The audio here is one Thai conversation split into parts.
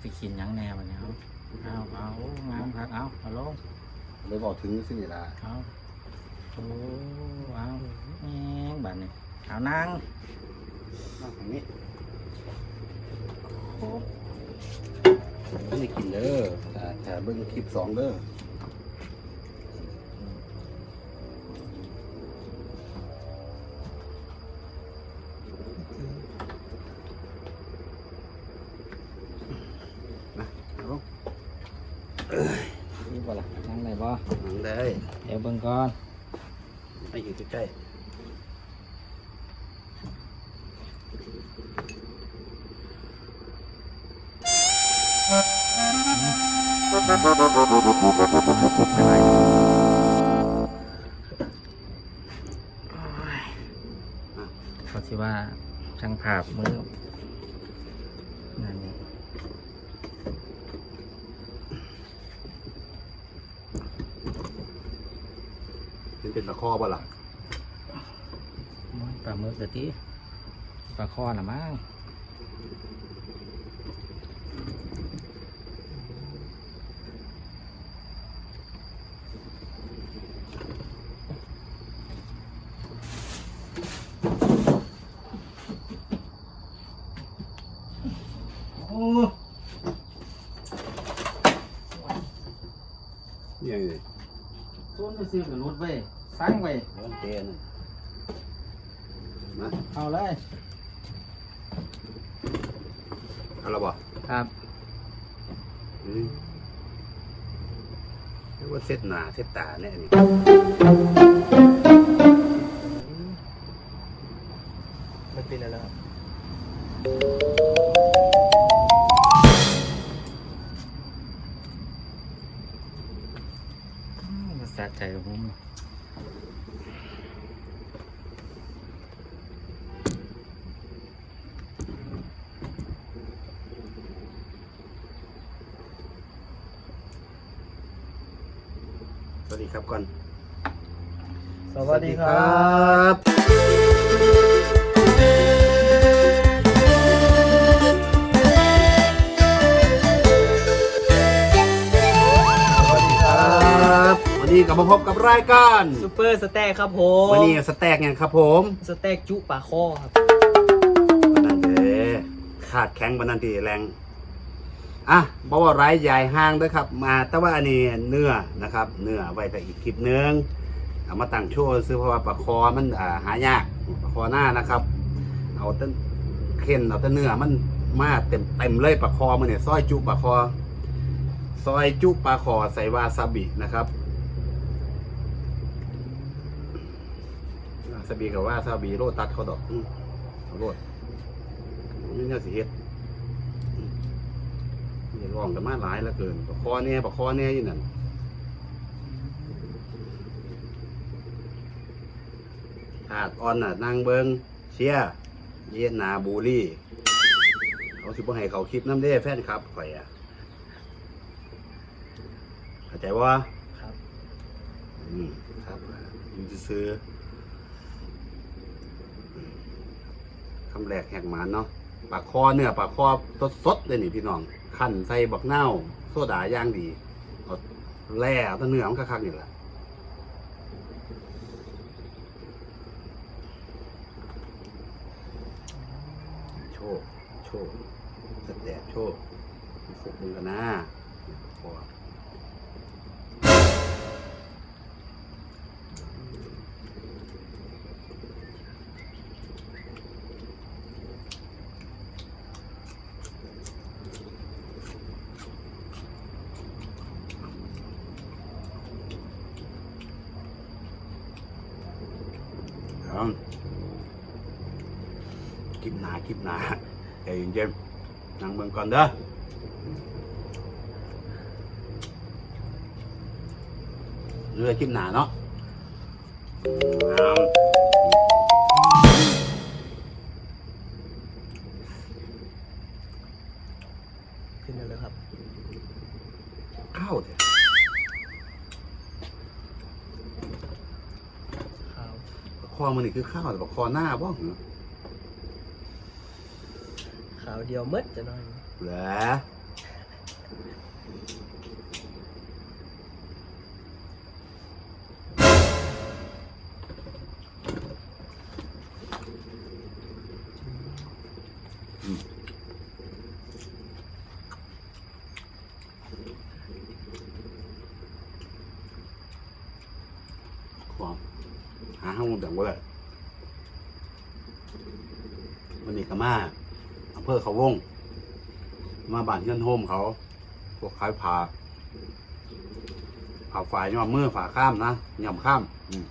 ได้ได้บ่เราสิกินหยังแน่วันนี้เอาเอาเอางามครับเอาเอาลงเลยบอกถึงสินี่ล่ะเอาโอ้เอาแม่งบัดนี้เอานั่งมาทางนี้ไม่ได้กินเด้อแต่แต่เบิ่งคลิปสองเด้อ เดี๋ยวเบิ่งก่อนไม่อยู่ใกล้ๆเขาสิว่าช่างภาพมือนั่นนี่ เป็นเป็นตะคอบ่ล่ะมันปลาหมึกเดี๋ยวทีปลาคอน่ะมั้งโอ้นี่ยังไงส่วนไปซื้อกับรถไว้ สั่งไว้เดี๋ยวเตนนะเอาเลยเอาละบ่ครับอืมเรียกว่าเซตหนาเซตตาเนี่ยนี่มันเป็นอะไรครับอืมมาสะใจกับผม วัสดีครับก่อนสวัสดีครับบสวัสดีครับวันนี้กลับมาพบกับรายการซูเปอร์สแต็กครับผมวันนี้สแต็กยังครับผมสแต็กจุปลาข้อครับบันนันเด้ขาดแข็งบันนันตีแรง อะบอกว่าไร้ใหญ่ห้างด้วยครับ มาแต่ว่าอันนี้เนื้อนะครับ เนื้อไว้แต่อีกคลิปนึงเอามาตั้งโชว์ซื้อเพราะว่าปลาคอมันหายากปลาคอหน้านะครับ เอาต้นเข็นเอาต้นเนื้อมันมาเต็มเต็มเลยปลาคอมันเนี่ยซอยจุปลาคอซอยจุปลาคอใส่วาซาบินะครับวาซาบิกับว่าซาบิโรตัดเขาดอกโรดนี่น่าสิเฮ็ด นี่ร้องกันมาหลายแล้วเกินปลาคอเนี่ยปลาคอเนี่ยอยู่นั่นถาดออนน่ะนางเบิงเชียร์เย็นนาบูรี่เขาสิบ่ให้เขาคลิปน้ำเด้แฟนครับข่อยอะเข้าใจว่าครับอืมครับอยู่จะซื้ออืมคำแรกแหกหมานเนาะปากคอเนื้อปากคอสดๆเลยนี่พี่น้อง ขั้นใส่บักเน่าโซดาย่างดีเอาแล่เอาแตัวเนื้อมันคักๆนี่แหละโชค โชคแสแตกโชว์สุกมึงกันนะพอ้องคลิปหนาคลิปหนาใจเย็นๆนั่งเบิ่งก่อนเด้อเรือคลิปหนาเนาะ มันนี่คือข้าวแต่บอกคอหน้าบ้างข้าวเดียวมืดจะหน่อย เหรอมความ หาห้องแบ่งไว้เลยวันนี้ก็มาอำเภอเขาวง มาบ้านเพื่อนโฮมเขา พวกขายผ่าผ่าฝ่ายย่อมมือฝ่าข้ามนะย่อมข้าม อืม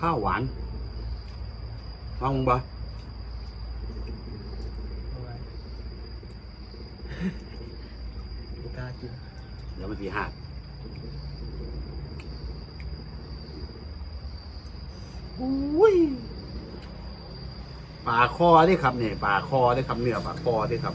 ข้าวหวานลองบ่เอาไว้ไม่กล้ากินเดี๋ยวมันสีหักอุ้ยปลาคอเด้ครับเนี่ยปลาคอเด้ครับเนื้อปลาคอเด้ครับ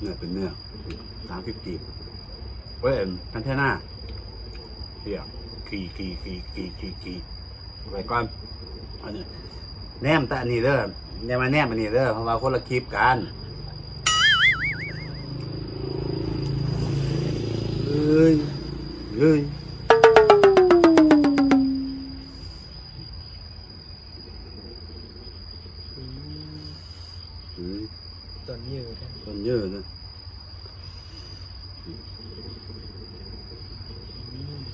เนื้อเป็นเนื้อสามสิบกีบเว้ยทันเทน่าเฮียขี่ขี่ขี่ขี่ขี่ขี่ไปก่อนอันนี้แนมแต่อันนี้เด้ออย่ามาแนมอันนี้เด้อเพราะว่าคนละคลิปกันเอ้ยเอ้ย อืม เอ้ย ต้นยืดนะ คนเยอะนะ อืมอืม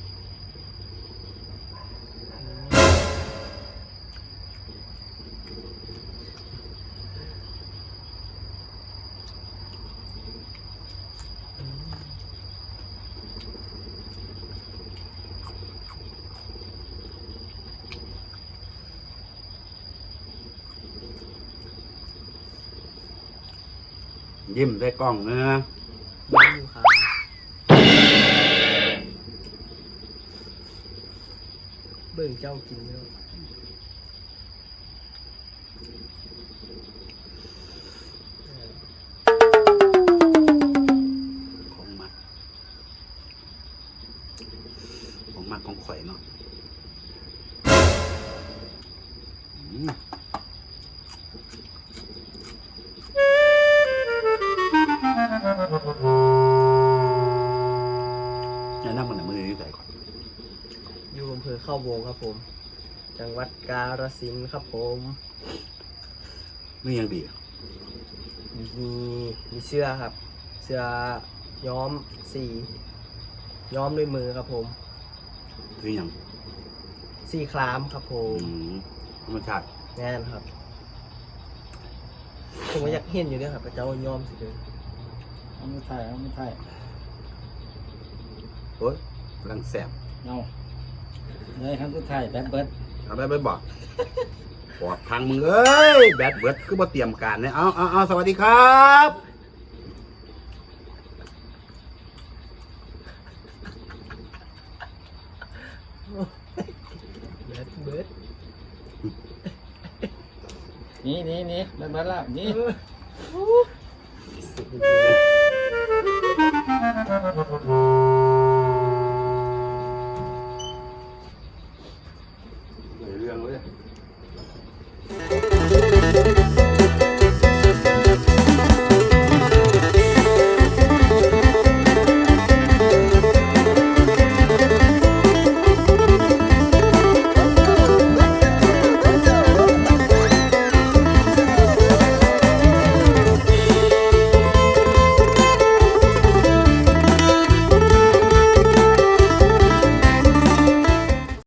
ยิ้มได้กล้องเนะยิ้มอยู่ครับเบิ่งเจ้ากินแล้วาวงครับผม จังหวัดกาฬสินธุ์ครับผม ไม่ยังดีอะมีมีเสื้อครับ เสื้อย้อมสีย้อมด้วยมือครับผม คือยังสีครามครับผอืมมธรรมชาติแน่นครับ ผมก็อยากเห็นอยู่ด้วยครับพระเจ้าย้อมสิเลยเอาไม่ถ่ายเอาไม่ถ่ายโอ้ยกำลังแสบเอา เลยครั้งสุทยแบดเบิร์ดทำไบิร์ตบอกปอดทางมึงเอ้ยแบดเบิร์ดคือมาเตรียมการเนี่ยเอาเอาเอาสวัสดีครับแบดเบิร์ดนี่นี่นี่แบดบิร์ดละหนี่